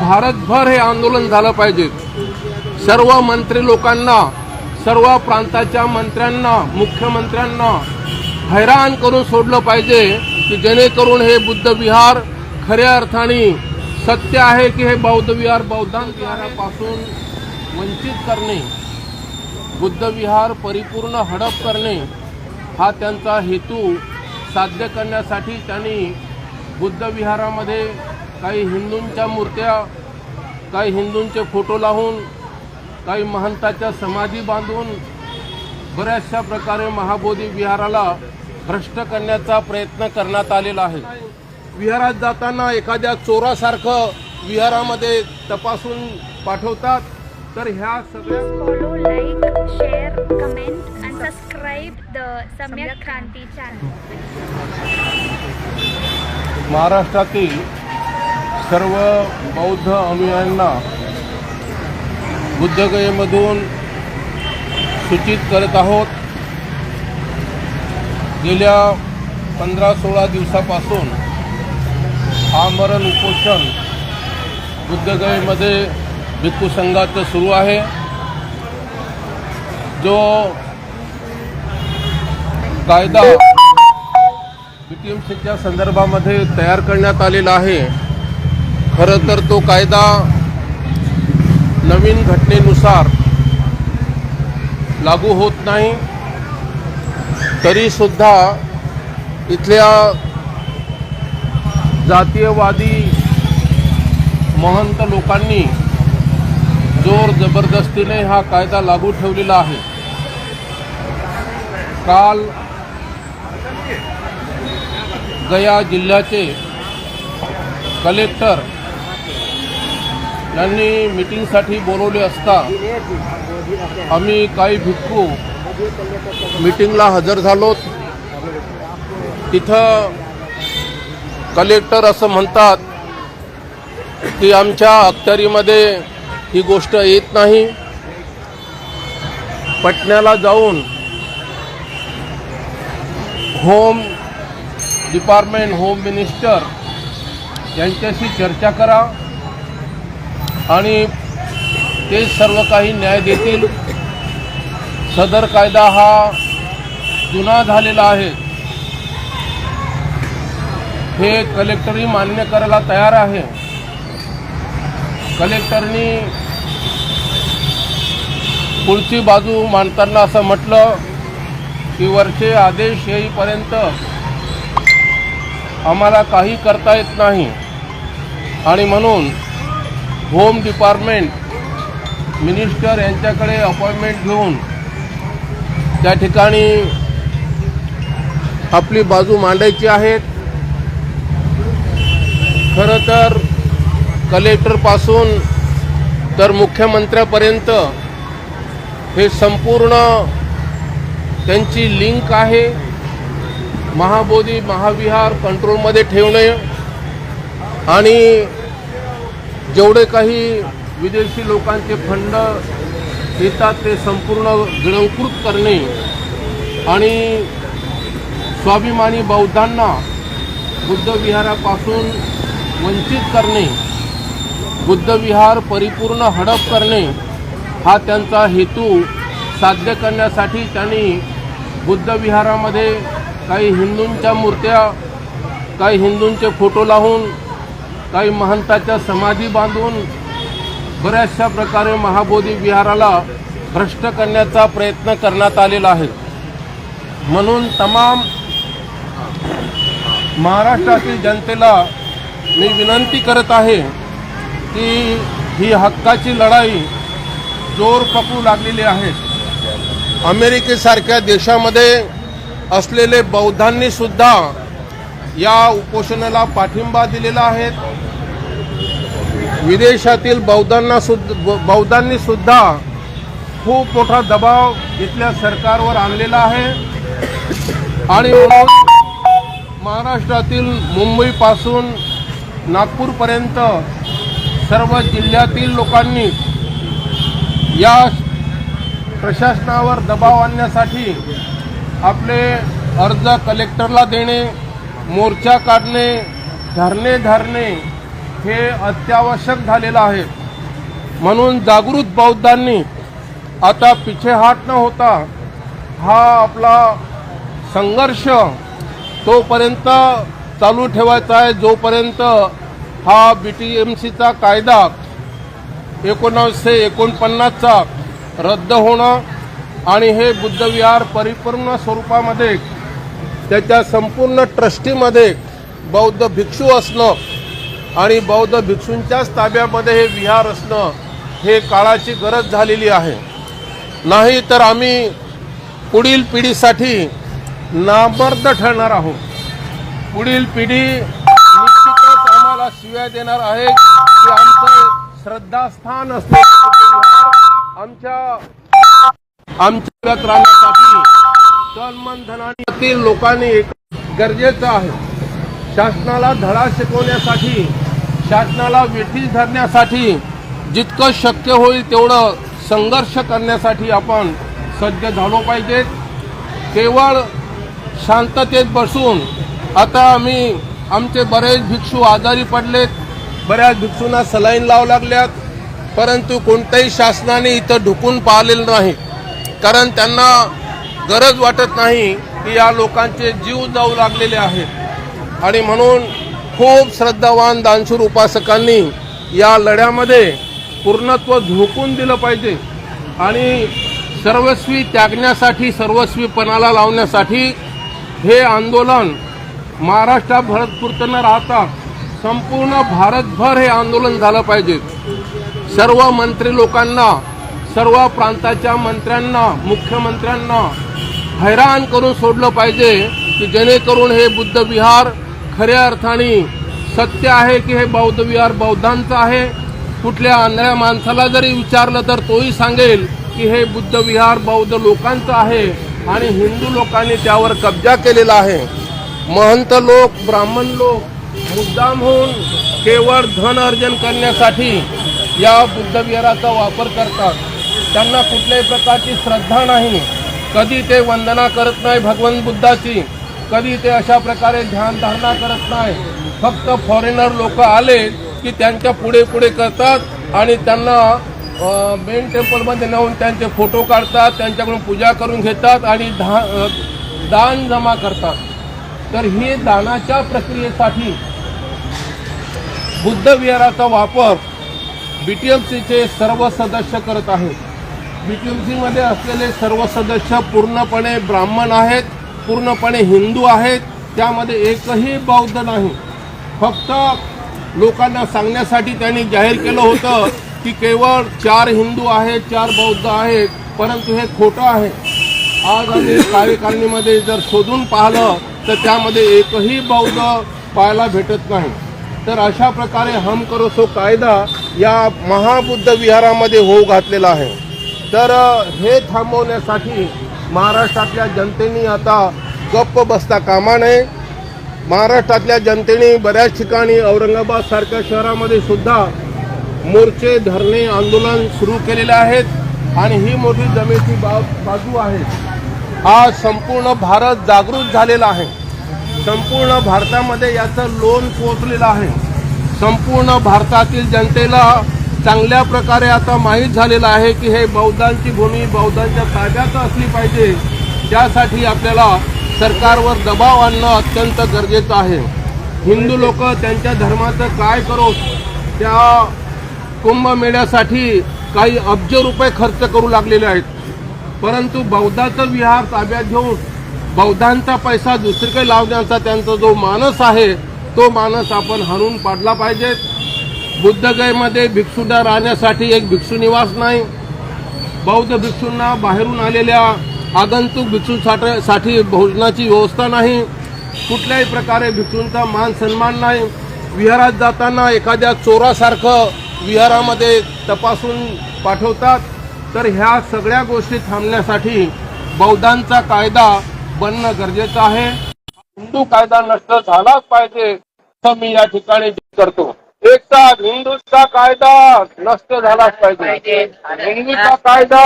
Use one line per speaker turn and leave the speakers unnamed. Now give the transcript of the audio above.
भारतभर हे आंदोलन झालं पाहिजे. सर्व मंत्री लोकांना सर्व प्रांताच्या मंत्र्यांना मुख्यमंत्र्यांना हैराण करून सोडलं पाहिजे की जेणेकरून हे बुद्ध विहार खऱ्या अर्थाने सत्य आहे की हे बौद्ध विहार बौद्धां विहारापासून वंचित करणे बुद्ध विहार परिपूर्ण हडप करणे हा त्यांचा हेतू साध्य करण्यासाठी त्यांनी बुद्ध विहारामध्ये काही हिंदूंच्या मूर्त्या काही हिंदूंचे फोटो लावून काही महंताच्या समाधी बांधून बऱ्याचशा प्रकारे महाबोधी विहाराला भ्रष्ट करण्याचा प्रयत्न करण्यात आलेला आहे विहारात जाताना एखाद्या चोरासारखं विहारामध्ये तपासून पाठवतात तर ह्या सगळ्या
follow, like, share, comment, and subscribe the Samyak Kranti channel.
महाराष्ट्रातील सर्व बौद्ध अनुयायांना बुद्धगयेमधून सूचित करत आहोत. गेल्या पंधरा सोळा दिवसापासून आमरण उपोषण बुद्धगयेमध्ये भिक्खू संघाचं सुरू आहे. जो कायदा बीटीएमसीच्या संदर्भामध्ये तयार करण्यात आलेला आहे. खरं तर तो कायदा नवीन घटनेनुसार लागू होत नाही तरीसुद्धा इथल्या जातीयवादी महंत लोकांनी जोर जबरदस्तीने हा कायदा लागू ठेवलेला आहे. काल गया जिल्ह्याचे कलेक्टर यांनी मिटिंगसाठी बोलवले असता आम्ही काही भिक्खू मिटिंगला हजर झालो. तिथं कलेक्टर असं म्हणतात की आमच्या अखत्यारीमध्ये ही गोष्ट येत नाही. पटण्याला जाऊन होम डिपार्टमेंट होम मिनिस्टर यांच्याशी चर्चा करा. आणि ते सर्व काही न्याय देतील. सदर कायदा हा जुना झालेला आहे. हे कलेक्टरही मान्य करायला तयार आहे. कलेक्टरनी पुढची बाजू मांडताना असं म्हटलं की वरचे आदेश येईपर्यंत आम्हाला काही करता येत नाही. आणि म्हणून होम डिपार्टमेंट मिनिस्टर यांच्याकडे अपॉइंटमेंट घेऊन त्या ठिकाणी आपली बाजू मांडायची आहे. खरं तर कलेक्टरपासून तर मुख्यमंत्र्यापर्यंत हे संपूर्ण त्यांची लिंक आहे. महाबोधी महाविहार कंट्रोलमध्ये ठेवणे आणि जेवढे काही विदेशी लोकांचे फंड येतात ते संपूर्ण गिळंकृत करणे आणि स्वाभिमानी बौद्धांना बुद्ध विहारापासून वंचित करणे बुद्ध विहार परिपूर्ण हडप करणे हा त्यांचा हेतू साध्य करण्यासाठी त्यांनी बुद्ध विहारामध्ये काही हिंदूंच्या मूर्त्या काही हिंदूंचे फोटो लावून काही महंताच्या समाधी बांधून बऱ्याचशा प्रकारे महाबोधी विहाराला भ्रष्ट करण्याचा प्रयत्न करण्यात आलेला आहे. म्हणून तमाम महाराष्ट्रातील जनतेला मी विनंती करत आहे की ही हक्काची लढाई जोर पकडू लागलेली आहे. अमेरिकेसारख्या देशामध्ये असलेले बौद्धांनीसुद्धा या उपोषणाला पाठिंबा दिलेला आहे. विदेशातील बौद्धांना सुद्धा बौद्धांनी सुद्धा खूप मोठा दबाव इथल्या सरकारवर आणलेला आहे. आणि महाराष्ट्रातील मुंबईपासून नागपूरपर्यंत सर्व जिल्ह्यातील लोकांनी या प्रशासनावर दबाव आणण्यासाठी आपले अर्ज कलेक्टरला देणे मोर्चा काढणे धरणे धरणे हे अत्यावश्यक झालेलं आहे. म्हणून जागृत बौद्धांनी आता पिछेहाट न होता हा आपला संघर्ष तोपर्यंत चालू ठेवायचा आहे. जोपर्यंत हा बी टी एम सीचा कायदा एकोणावीसशे एकोणपन्नासचा रद्द होणं आणि हे बुद्धविहार परिपूर्ण स्वरूपामध्ये त्याच्या संपूर्ण ट्रस्टीमध्ये बौद्ध भिक्षू असणं आणि बौद्ध भिक्षूंच्याच ताब्यामध्ये हे विहार असणं हे काळाची गरज झालेली आहे. नाही तर आम्ही पुढील पिढीसाठी नामर्द ठरणार आहोत. पुढील पिढी निश्चितच आम्हाला शिव्या देणार आहे की आमचं श्रद्धास्थान असलेलं आमच्या आमच्या राहण्यासाठी तन मन धनातील लोकांनी गरजेचं आहे. शासनाला धडा शिकवण्यासाठी शासनाला वेठीस धरण्यासाठी जितकं शक्य होईल तेवढं संघर्ष करण्यासाठी आपण सज्ज झालो पाहिजे. केवळ शांततेत बसून आता आम्ही आमचे बरेच भिक्षू आजारी पडलेत बऱ्याच भिक्षूंना सलाईन लावू लागल्यात परंतु कोणत्याही शासनाने इथं ढुकून पाहिलेलं नाही. कारण त्यांना गरज वाटत नाही की या लोकांचे जीव जाऊ लागलेले आहेत. आणि म्हणून खूप श्रद्धावान दानशूर उपासकांनी या लढ्यामध्ये पूर्णत्व झोकून दिलं पाहिजे. आणि सर्वस्वी त्यागण्यासाठी सर्वस्वीपणाला लावण्यासाठी हे आंदोलन महाराष्ट्राभरपुरतं न राहता संपूर्ण भारतभर हे आंदोलन झालं पाहिजे. सर्व मंत्री लोकांना सर्व प्रांताच्या मंत्र्यांना मुख्यमंत्र्यांना हैराण करून सोडलं पाहिजे की जेणेकरून हे बुद्ध विहार खऱ्या अर्थाने सत्य आहे की हे बौद्ध विहार बौद्धांचं आहे? कुठल्या आंधळ्या माणसाला जरी विचारलं तर तोही सांगेल की हे बुद्ध विहार बौद्ध लोकांचं आहे आणि हिंदू लोकांनी त्यावर कब्जा केलेला आहे. महंत लोक ब्राह्मण लोक मुद्दाम होऊन केवळ धन अर्जन करण्यासाठी या बुद्ध विहाराचा वापर करतात. त्यांना कुठल्याही प्रकारची श्रद्धा नाही. कधी ते वंदना करत नाही भगवंत बुद्धाची कधी ते अशा प्रकारे ध्यानधारणा करत नाही. फक्त फॉरेनर लोक आले की त्यांच्या पुढे पुढे करतात आणि त्यांना मेन टेम्पलमध्ये नेऊन त्यांचे फोटो काढतात त्यांच्याकडून पूजा करून घेतात आणि धा दान जमा करतात. तर ही दानाच्या प्रक्रियेसाठी बुद्ध विहाराचा वापर बी टी एम सीचे सर्व सदस्य करत आहेत. बी टी सीमध्ये असलेले सर्व सदस्य पूर्णपणे ब्राह्मण आहेत पूर्णपणे हिंदू आहेत त्यामध्ये एकही बौद्ध नाही. फक्त लोकांना सांगण्यासाठी त्यांनी जाहीर केलं होतं की केवळ चार हिंदू आहेत चार बौद्ध आहेत परंतु हे खोटं आहे. आज आम्ही कार्यकारिणीमध्ये जर शोधून पाहिलं तर त्यामध्ये एकही बौद्ध पाहायला भेटत नाही. तर अशा प्रकारे हम करो सो कायदा या महाबुद्ध विहारामध्ये होऊ घातलेला आहे. तर हे थांबवण्यासाठी महाराष्ट्रातल्या जनतेने आता गप्प बसता कामा नये. महाराष्ट्रातल्या जनतेने बऱ्याच ठिकाणी औरंगाबाद सारख्या शहरामध्ये सुद्धा मोर्चे धरणे आंदोलन सुरू केलेले आहेत आणि ही मोठी जमेची बाब बाजू आहे. आज संपूर्ण भारत जागृत झालेला आहे. संपूर्ण भारतामध्ये याचं लोन पोहोचलेलं आहे. संपूर्ण भारतातील जनतेला चांगल्या प्रकारे आता माहीत झालेलं आहे की हे बौद्धांची भूमी बौद्धांच्या ताब्यात असली पाहिजे. त्यासाठी आपल्याला सरकारवर दबाव आणणं अत्यंत गरजेचं आहे. हिंदू लोक त्यांच्या धर्माचं काय करो त्या कुंभमेळ्यासाठी काही अब्ज रुपये खर्च करू लागलेले आहेत. परंतु बौद्धाचं विहार ताब्यात घेऊन बौद्धांचा पैसा दुसरीकडे लावण्याचा त्यांचा जो मानस आहे तो मानस आपण हरून पाडला पाहिजे बुद्धगयमध्ये भिक्षुदा राहण्यासाठी एक भिक्षू निवास नाही. बौद्ध भिक्षूंना बाहेरून आलेल्या आगंतुक भिक्षूंसाठी भोजनाची व्यवस्था नाही. कुठल्याही प्रकारे भिक्षूंचा मान सन्मान नाही. विहारात जाताना एखाद्या चोरासारखं विहारामध्ये तपासून पाठवतात. तर ह्या सगळ्या गोष्टी थांबण्यासाठी बौद्धांचा कायदा बनणं गरजेचं आहे. हिंदू कायदा नष्ट झालाच पाहिजे असं मी या ठिकाणी करतो. एकटा हिंदूचा कायदा नष्ट झालाच पाहिजे. हिंदूचा कायदा